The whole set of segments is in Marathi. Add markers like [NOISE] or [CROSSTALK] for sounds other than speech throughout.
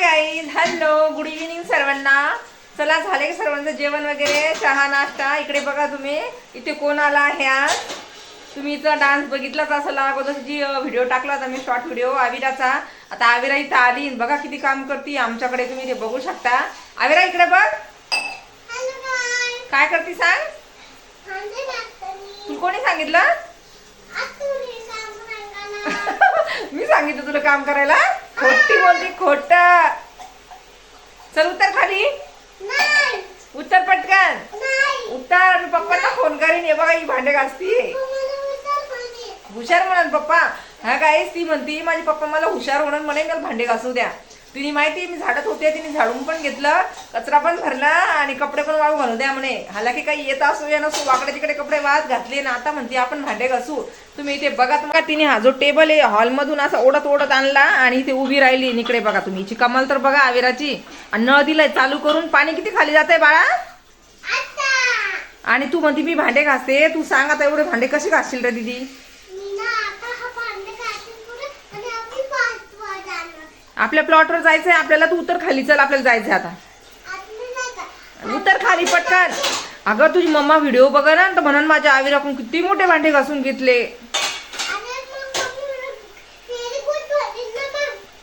गाईज हॅलो गुड इव्हिनिंग सर्वांना. चला झाले का सर्वांचं जेवण वगैरे? चहा नाश्ता? इकडे बघा तुम्ही. इथे कोण आला आहे आज? तुम्ही इथं डान्स बघितलाच असेल. अगोदर जी व्हिडिओ टाकला होता मी शॉर्ट व्हिडिओ आविराचा. आता आविरा इथं आली. बघा किती काम करते. आमच्याकडे तुम्ही ते बघू शकता. आविरा इकडे बघ. काय करते सांग? कोणी सांगितलं? [LAUGHS] मी सांगितलं तुला काम करायला. खोटी बोलते खोट. चल उत्तर खाली. उत्तर पटकन. उत्तर मी पप्पांना फोन करीन. हे बघा ही भांडे घासती हुशार म्हणाल पप्पा. हा काय ती म्हणती माझे पप्पा मला हुशार म्हणून म्हणे मला भांडे घासू द्या. तिने माहिती मी झाडत होते तिने झाडून पण घेतलं कचरा पण भरला आणि कपडे पण वाळू घालू द्या म्हणे. हालाकी काही येत असो या नसो वाकडे तिकडे कपडे वाहत घातले ना आता म्हणते आपण भांडे घासू. तुम्ही इथे बघा तुम्हाला तिने हा जो टेबल आहे हॉलमधून असा ओढत ओढत आणला आणि इथे उभी राहिली. इकडे बघा तुम्ही हिची कमाल तर बघा आविराची. आणि नळ दिलाय चालू करून पाणी किती खाली जात आहे बाळा आणि तू म्हणते मी भांडे घासते तू सांग आता एवढे भांडे कसे घासशील रे दीदी? आपल्या प्लॉटवर जायचंय आपल्याला तू उतर खाली चल आपल्याला जायचंय आता. उतर खाली पटकन. अगं तुझी मम्मा व्हिडिओ बघा ना तर म्हणून माझ्या आवीर आपण किती मोठे भांडे घासून घेतले.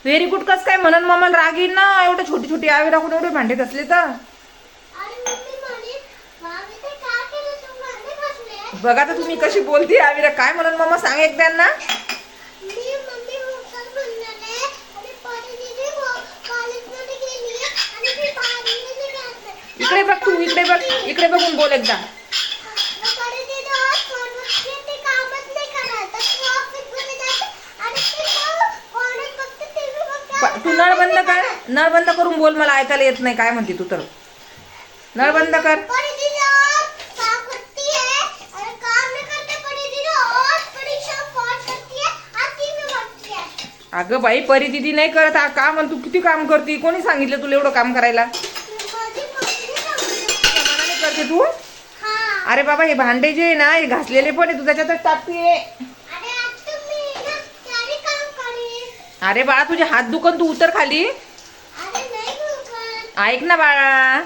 व्हेरी गुड कस काय म्हणून मम्मा राग येईल ना? एवढे छोटी छोटी आवीर आपण एवढे भांडे घासले तर. बघा तर तुम्ही कशी बोलते आवीरा काय म्हणून मम्मा सांग एकदा ना. इकडे बघ तू इकडे बघ इकडे बघून बोल एकदा. तू नळ बंद कर नळ बंद करून बोल मला ऐकायला येत नाही काय म्हणते तू तर. नळ बंद कर. अगं बाई परी दिदी नाही करत हा म्हण तू किती काम करते? कोणी सांगितलं तुला एवढं काम करायला? करते तू? अरे बाबा हे भांडे जे आहे ना हे घासलेले पण आहे तू त्याच्यातच टाकते. अरे बाळा तुझे हात दुखन तू उतर खाली. ऐक ना बाळा.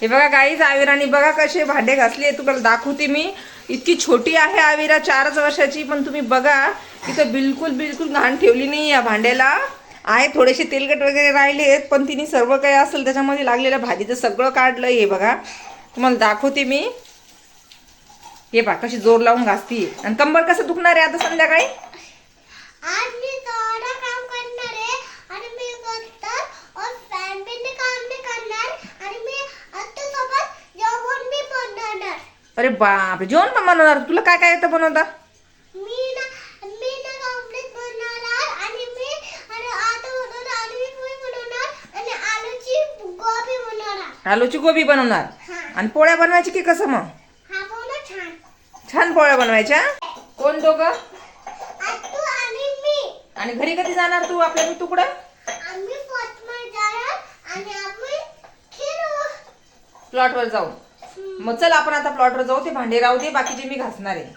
हे बघा गाईज आविराने बघा कसे भांडे घासले तुम्हाला दाखवते मी. इतकी छोटी आहे आविरा चारच वर्षाची पण तुम्ही बघा इथं बिलकुल बिलकुल घाण ठेवली नाही या भांड्याला. आहे थोडेसे तेलकट वगैरे राहिले आहेत पण तिने सर्व काही असेल त्याच्यामध्ये लागलेल्या भाजीचं सगळं काढलं हे बघा. तुम्हाला दाखवते मी. हे बघा कशी जोर लावून घासती. आणि कंबर कसं दुखणार आहे आता संध्याकाळी? अरे बापरे जेवण पण बनवणार? तुला काय काय येतं बनवता मी ना मी ना ऑमलेट बनवणार आणि मी आणि आता बनवणार आणि मी पोळी बनवणार आणि आलूची गोबी बनवणार आलूची गोबी बनवणार. आणि पोळ्या बनवायची की कसं मग? हा छान. छान पोळ्या बनवायच्या? कोण दोघं? आणि घरी कधी जाणार तू आपल्या मी तुकडं प्लॉटवर जाऊ. मग चल आपण आता प्लॉटवर जाऊ ते भांडे राहू दे बाकीचे मी घासणार आहे.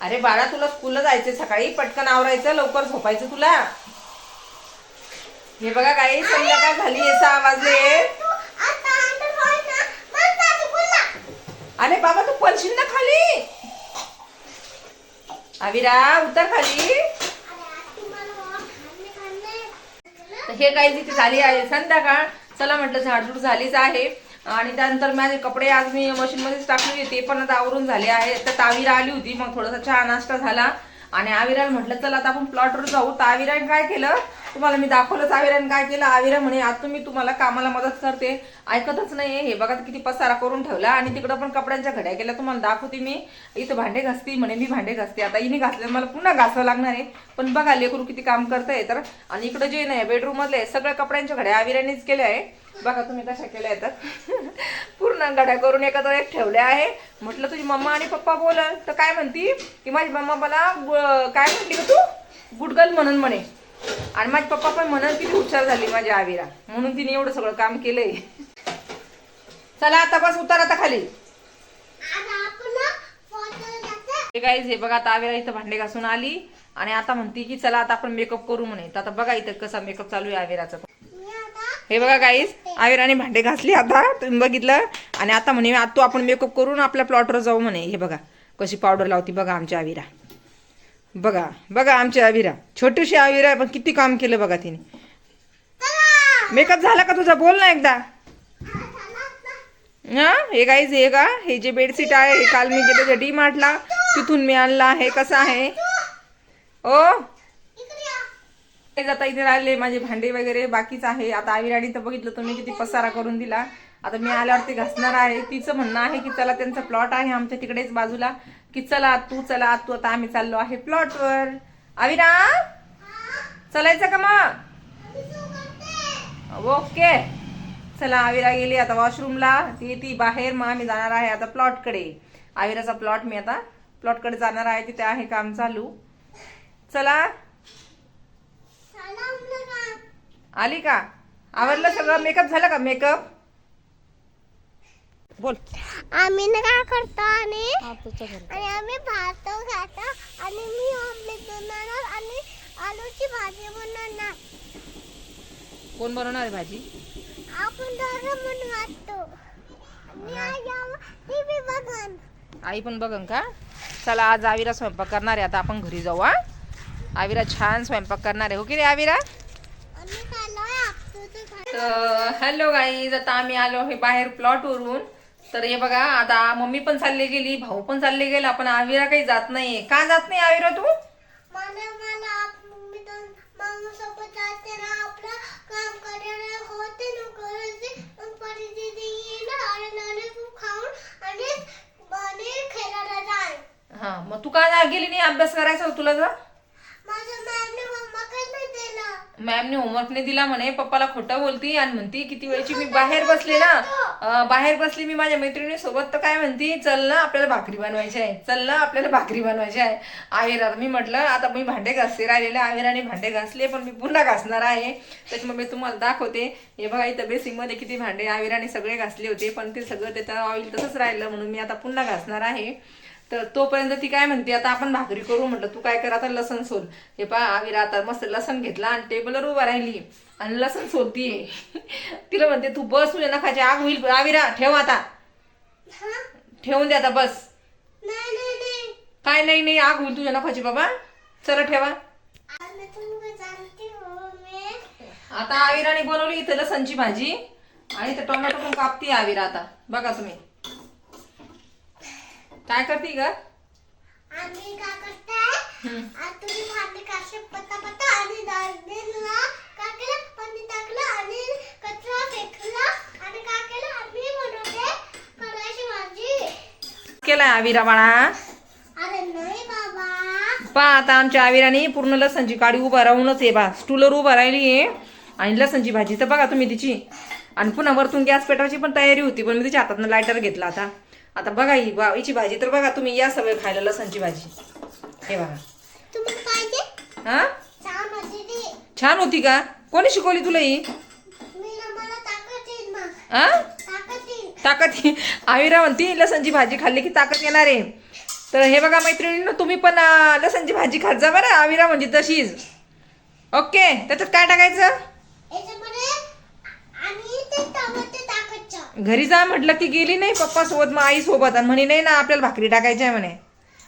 अरे बाळा तुला स्कूलला जायचं सकाळी पटकन आवरायचं लवकर झोपायचं तुला. हे बघा काही संध्याकाळ झाली आहे सहा वाजले. अरे बाबा तू पलशील ना खाली? अविरा उतर खाली. हे काही तिथे झाली आहे संध्याकाळ. चला म्हटलं झाडझूड झालीच आहे. आणि त्यानंतर माझे कपडे आज मी मशीनमध्येच टाकले होते ते पण आता आवरून झाले आहे तर तावीरा आली होती मग थोडासा चहा नाश्ता झाला. आणि आविराला म्हटलं चला आता आपण प्लॉटवर जाऊ. तर आविराने काय केलं? तुम्हाला मी दाखवलंच आविराने काय केलं? आविरा म्हणे आज मी तुम्हाला कामाला मदत करते. ऐकतच नाही हे. बघा किती पसारा करून ठेवला आणि तिकडं पण कपड्यांच्या घड्या केल्या. तुम्हाला दाखवते मी. इथं भांडे घासते म्हणे मी भांडे घासते. आता हिने घासले मला पुन्हा घासावं लागणार आहे. पण बघा लेकरू किती काम करतंय तर. आणि इकडं जे नाही बेडरूममधले सगळ्या कपड्यांच्या घड्या आविरानेच केल्या आहे. बघा तुम्ही कशा केल्या येतात. पूर्ण गड्या करून एकत्र एक ठेवल्या आहे. म्हटलं तुझी मम्मा आणि पप्पा बोलल. तर काय म्हणती? की माझी मम्मा मला काय म्हणली का तू? गुडगल म्हणून म्हणे. आणि माझे पप्पा पण म्हणून किती हुशार झाली माझ्या आविरा म्हणून तिने एवढं सगळं काम केलंय. चला आता बस उतार आता खाली. हे गाईज हे बघा आता आविरा इथं भांडे घासून आली. आणि आता म्हणते की चला आता आपण मेकअप करू म्हणे. तर आता बघा इथं कसा मेकअप चालू आहे आविराचा हे बघा गाईस आविराने भांडे घासले आता तुम्ही बघितलं. आणि आता म्हणे आता आपण मेकअप करून आपल्या प्लॉटवर जाऊ म्हणे. हे बघा कशी पावडर लावती बघा आमच्या आविरा. बघा बघा आमची आविरा. छोटीशी आविरा पण किती काम केलं बघा तिने. मेकअप झाला का तुझा? बोल ना एकदा. हा? हे गाईज हे का हे जे बेडशीट आहे हे काल मी गेलो डी मार्टला तिथून मी आणला हे कसं आहे? ओ हे आता इथे राहिले माझे भांडे वगैरे बाकीच आहे. आता आविराणी तर बघितलं तुम्ही किती पसारा करून दिला. आता मी आल्यावरती घासणार आहे. तिचं म्हणणं आहे की चला त्यांचा प्लॉट आहे आमच्या तिकडेच बाजूला. की चला तू चला तू आता आम्ही चाललो आहे प्लॉटवर आविरा चलायचं का मग? ओके. चला आविरा गेली आता वॉशरूमला ती ती बाहेर मग आम्ही जाणार आहे आता प्लॉटकडे आविराचा प्लॉट मी आता प्लॉटकडे जाणार आहे. तिथे आहे काम चालू. चला. आली का? आवडलं सगळं? मेकअप झालं का मेकअप बोल. आम्ही ना काय करतो आणि आणि आम्ही भात खातो आणि मी ऑमलेट बनवणार आणि आलूची भाजी बनवणार. कोण बनवणार आहे भाजी? आपण दोघं आम्ही बघन. आई पण बघन का? चला आज आविरा स्वयंपाक करणार आहे. आता आपण घरी जाऊ हा. आविरा छान स्वयंपाक करणार आहे. हो की रे आविरा तर हॅलो गाईज आता आम्ही आलो आहे बाहेर प्लॉटवरून तर हे बघा आता मम्मी पण चालली गेली भाऊ पण चालले गेला पण आविरा काही जात नाहीये. का जात नाही आविरा तू? हा मग तू का गेली नाही? अभ्यास करायचा तुला जर माझ्या मॅमने होमवर्कच नाही दिला मॅमने होमवर्क नाही दिला म्हणे पप्पाला खोटं बोलती आणि म्हणती किती वेळची मी बाहेर बसले ना बाहेर बसली मी माझ्या मैत्रिणी सोबत तर काय म्हणती चल ना आपल्याला भाकरी बनवायची आहे चल ना आपल्याला भाकरी बनवायची आहे. आविरा मी म्हटलं आता मी भांडे घासते राहिलेले आविराने भांडे घासले पण मी पुन्हा घासणार आहे. त्याच्यामुळे मी तुम्हाला दाखवते. हे बघा इथं बेसिंगमध्ये किती भांडे आविराने सगळे घासले होते पण ते सगळं त्याचं ऑइल तसंच राहिलं म्हणून मी आता पुन्हा घासणार आहे. तर तोपर्यंत ती काय म्हणते आता आपण भाकरी करू म्हटलं तू काय कर आता लसण सोल. हे पहा आविरा आता मस्त लसण घेतला आणि टेबलवर उभा राहिली. आणि लसण सोलतीये. तिला म्हणते तू बस तुझ्या नखाची आग होईल. आविरा ठेव आता. हा? ठेवून दे आता बस. नाही नाही नाही. काय नाही नाही आग होईल तुझ्या नखाची बाबा. चला ठेवा. हूँ आता आविराने बनवली इथं लसणची भाजी. आणि इथं टोमॅटो पण कापते आविरा आता. बघा तुम्ही. काय करते ग? आम्ही काय करताय आज तुम्ही भांडे काशे पत्ता पत्ता आणि डाळ दिला काय केलं? पाणी टाकलं आणि कचरा फेकला. आणि काय केलं? आम्ही बनवले करायची भाजी. केलाय आविरा बाळा. अरे नाही बाबा. पा आता आमच्या आविराने पूर्ण लसणची काडी उभा राहूनच आहे बा स्टूलवर उभा राहिली आहे. आणि लसणची भाजी तर बघा तुम्ही तिची. आणि पुन्हा वरतून गॅस पेटवायची पण तयारी होती पण मी तिच्या हातातनं लायटर घेतला आता. आता बघा ही हिची भाजी. तर बघा तुम्ही या सगळं खायला लसणची भाजी. हे बघा. हा? छान होती का? कोणी शिकवली तुला ही? ताकद हा आविरा म्हणती लसणची भाजी खाल्ली की ताकद येणार आहे. तर हे बघा मैत्रिणींनो तुम्ही पण लसणची भाजी खात जा बरं. आविरा म्हणजे तशीच. ओके त्याच्यात काय टाकायचं याच्यामध्ये आणि ते टमाटे टाकायचं घरी जा म्हटलं ती गेली नाही पप्पा सोबत मग आई सोबत. आणि म्हणे नाही ना आपल्याला भाकरी टाकायची आहे म्हणे.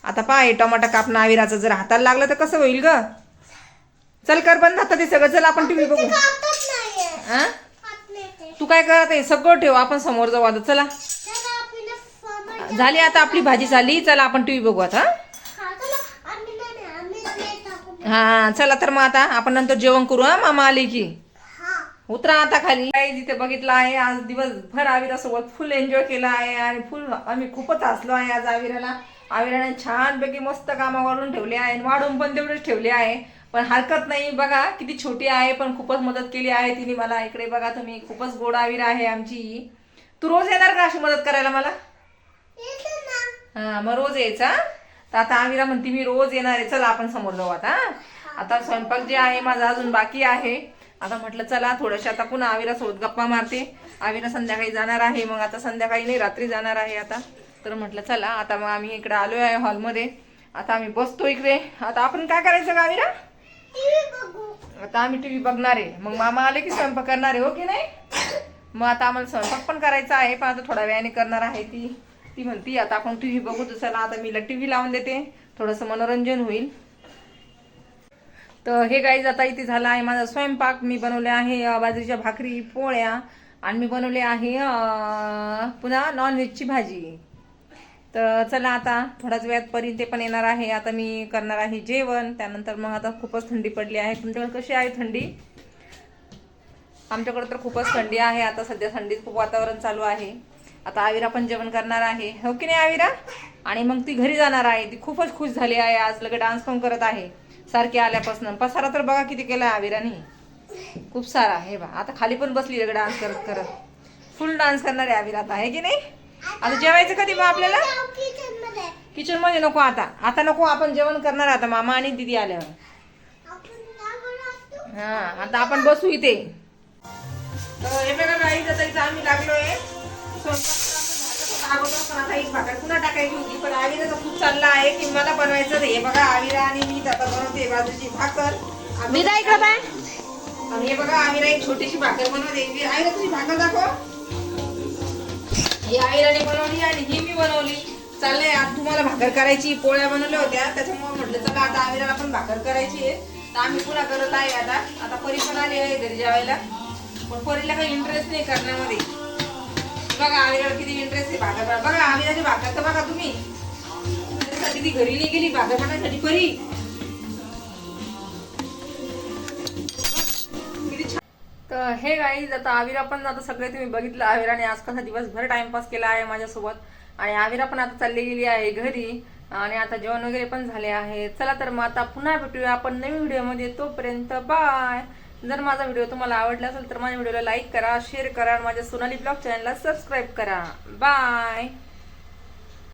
आता पहा हे टमाटा कापणं आविराचं जर हाताला लागलं तर कसं होईल ग? चल कर बंद आता ते सगळं. चल आपण टीव्ही बघू. हा ते. काय करत आहे? सगळं ठेव आपण समोर जाऊ आता. चला. झाली आता आपली भाजी झाली. चला आपण टीव्ही बघू आता हा? हा. चला तर मग आता आपण नंतर जेवण करू हा. मामा आले की. उतरा आता खाली. काही जिथे बघितलं आहे आज दिवसभर आविरा सोबत फुल एन्जॉय केला आहे आणि फुल आम्ही खूपच हसलो आहे आज आविराला. आविराने छानपैकी मस्त कामा वाढून ठेवले आहे आणि वाढून पण तेवढेच ठेवले आहे. पण हरकत नाही बघा किती छोटी आहे पण खूपच मदत केली आहे तिने मला. इकडे बघा तुम्ही खूपच गोड आविरा आहे आमची. तू रोज येणार का अशी मदत करायला मला? हा मग रोज यायचा तर आता आविरा म्हणते मी रोज येणार आहे. चला आपण समोर जाऊ आता? आता स्वयंपाक जे आहे माझा अजून बाकी आहे. आता म्हटलं चला थोडंशा आता पुन्हा आविरा सोबत गप्पा मारते. आविरा संध्याकाळी जाणार आहे मग आता संध्याकाळी नाही रात्री जाणार आहे आता. तर म्हटलं चला आता मग आम्ही इकडे आलो आहे हॉलमध्ये. आता आम्ही बसतो इकडे. आता आपण काय करायचं का आवीरा आता आम्ही टी व्ही बघणार आहे. मग मामा आले की स्वयंपाक करणार आहे हो की नाही? मग आता आम्हाला स्वयंपाक पण करायचा आहे पण आता थोड्या वेळाने करणार आहे ती. ती म्हणती आता आपण टी व्ही बघू तर चला आता मी व्ही लावून देते. थोडंसं मनोरंजन होईल. तर हे गाईज आता इथे झाला आहे माझा स्वयंपाक. मी बनवले आहे बाजरीच्या भाकरी पोळ्या. आणि मी बनवले आहे पुन्हा नॉनव्हेजची भाजी. तर चला आता थोड्याच वेळात परी ते पण येणार आहे. आता मी करणार आहे जेवण. त्यानंतर मग आता खूपच थंडी पडली आहे. तुमच्याकडे कशी आहे थंडी? आमच्याकडे तर खूपच थंडी आहे. आता सध्या थंडीत खूप वातावरण चालू आहे. आता आविरा पण जेवण करणार आहे. हो की नाही आविरा? आणि मग ती घरी जाणार आहे. ती खूपच खुश झाली आहे. आज लगे डान्स पण करत आहे. सारखी आल्यापासून. पसारा तर बघा किती केला आविराने. खूप सारा हे बा. आता खाली पण बसली रे डान्स करत करत. फुल डान्स करणार आहे आविरा आता आहे की नाही? आता जेवायचं कधी मग आपल्याला? किचनमध्ये नको आता. आता नको आपण जेवण करणार आता मामा आणि दिदी आल्यावर. हा आता आपण बसू इथे. हे बघा आता इथं आम्ही लागलोय. स्वयंपाक अगोदर, पण आता एक भाकर पुन्हा टाकायची होती पण आविराचं खूप चाललं आहे. की मला बनवायचं हे बघा आविरा आणि मी आता बनवते बाजूची भाकर. आणि हे बघा एक छोटीशी भाकर बनवते. आविरा तुझी भाकर दाखव. ही आविराने बनवली आणि ही मी बनवली. चाललंय आज तुम्हाला भाकर करायची पोळ्या बनवल्या होत्या. त्याच्यामुळे म्हटलं चला आता आविराला पण भाकर करायची आहे. तर आम्ही पुन्हा करत आहे आता. आता परी पण आली आहे घरी जेवायला. पण परीला काही इंटरेस्ट नाही करण्यामध्ये. बघा आविराला किती इंटरेस्ट आहे भाकर बघा आविराची भाकर तर बघा तुम्ही. त्याच्यासाठी ती घरी नाही गेली भाकर परी. तर हे गाईज आता आविरा पण आता सगळे तुम्ही बघितलं आविराने आज कसा दिवसभर टाइमपास केला आहे माझ्यासोबत. आणि आविरा पण आता चालली गेली आहे घरी. आणि आता जेवण वगैरे पण झाले आहे. चला तर मग आता पुन्हा भेटूया आपण नवीन व्हिडिओमध्ये तोपर्यंत बाय जर माझा व्हिडिओ तुम्हाला आवडला असेल तर माझ्या व्हिडिओला लाईक करा शेअर करा आणि माझ्या सोनाली ब्लॉग चॅनलला सबस्क्राईब करा. बाय!